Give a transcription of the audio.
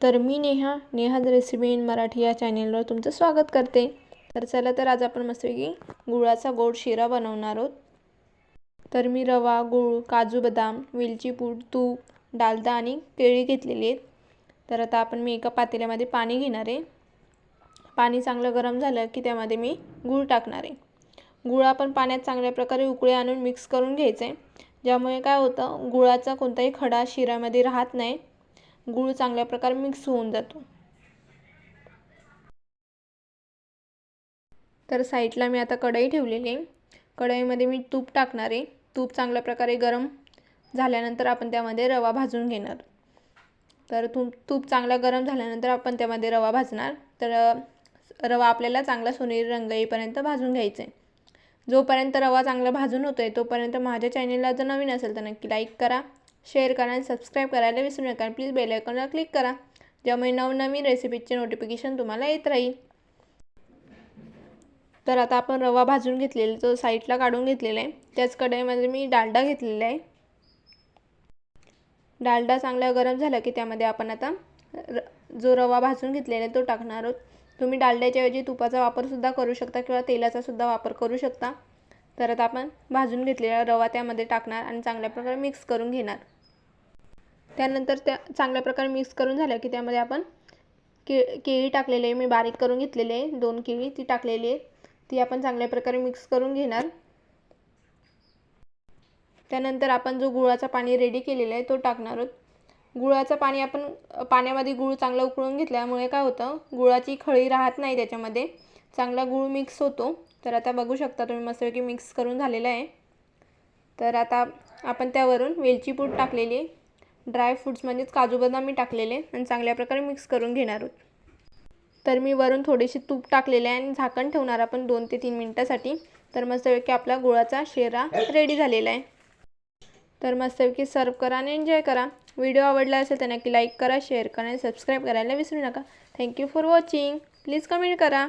तर मी Neha Neha's recipe in Marathi या चॅनेलवर तुमचं स्वागत करते. तर चला तर आज आपण मस्तपैकी गुळाचा गोड शिरा बनवणार आहोत. तर मी रवा गूळ काजू बदाम वेलची पूड तूप डालदा आणि केळी घेतलेली आहेत. तर आता आपण मी एका पातेल्यामध्ये पाणी घेणार आहे. पाणी चांगलं गरम झालं की त्यामध्ये मी गूळ टाकणार आहे. गुळ आपण पाण्यात चांगल्या प्रकारे उकळे आणून मिक्स करून घ्यायचं. आहे ज्यामुळे काय होतं गुळाचा कोणताही खडा शिऱ्यामध्ये राहत नाही. गूळ चांगल्या प्रकारे मिक्स होऊन जातो. तर साईडला मी आता कढई ठेवलेली आहे. कढईमध्ये मी तूप टाकणार आहे. तूप चांगल्या प्रकारे गरम झाल्यानंतर आपण त्यामध्ये रवा भाजून घेणार. तर तूप तूप चांगला गरम झाल्यानंतर आपण त्यामध्ये रवा भाजणार. तर रवा आपल्याला चांगला सोनेरी रंग येईपर्यंत भाजून घ्यायचा. आहे जोपर्यंत रवा चांगला भाजून होतो आहे तोपर्यंत माझ्या चॅनेलला जर नवीन असेल तर नक्की लाईक करा. शेअर करा आणि सबस्क्राईब करायला विसरू नका. प्लीज बेल आयकॉनला क्लिक करा. ज्यामुळे नवनवीन रेसिपीचे नोटिफिकेशन तुम्हाला येत राहील. तर आता आपण रवा भाजून घेतलेला तो साईडला काढून घेतलेला आहे. त्याच कढईमध्ये मी डालडा घेतलेला आहे. डालडा चांगला गरम झाला की त्यामध्ये आपण आता र जो रवा भाजून घेतलेला आहे तो टाकणार आहोत. तुम्ही डालड्याच्याऐवजी तुपाचा वापरसुद्धा करू शकता किंवा तेलाचासुद्धा वापर करू शकता. तर आता आपण भाजून घेतलेला रवा त्यामध्ये टाकणार आणि चांगल्या प्रकारे मिक्स करून घेणार. त्यानंतर त्या चांगल्या प्रकारे मिक्स करून झालं की त्यामध्ये आपण के केळी टाकलेली आहे. मी बारीक करून घेतलेली आहे. दोन केळी ती टाकलेली आहे. ती आपण चांगल्या प्रकारे मिक्स करून घेणार. त्यानंतर आपण जो गुळाचा पाणी रेडी केलेला आहे तो टाकणार आहोत. गुळाचं पाणी आपण पाण्यामध्ये गुळ चांगला उकळून घेतल्यामुळे काय होतं? गुळाची खळी राहत नाही त्याच्यामध्ये. चांगला गुळ मिक्स होतो. तर आता बघू शकता तुम्ही मस्तपैकी मिक्स करून झालेलं आहे. तर आता आपण त्यावरून वेलची पूड टाकलेली आहे. ड्राय फ्रूट्स म्हणजेच काजू बदाम मी टाकलेले आणि चांगल्या प्रकारे मिक्स करून घेणार आहोत. तर मी वरून थोडीशी तूप टाकलेले आहे आणि झाकण ठेवणार आपण दोन ते तीन मिनटासाठी. तर मस्तपैकी आपला गुळाचा शेरा रेडी झालेला आहे. तर मस्तपैकी सर्व करा आणि एन्जॉय करा. व्हिडिओ आवडला असेल तर नक्की लाईक करा शेअर करा आणि सबस्क्राईब करायला विसरू नका. Thank you for watching please comment करा.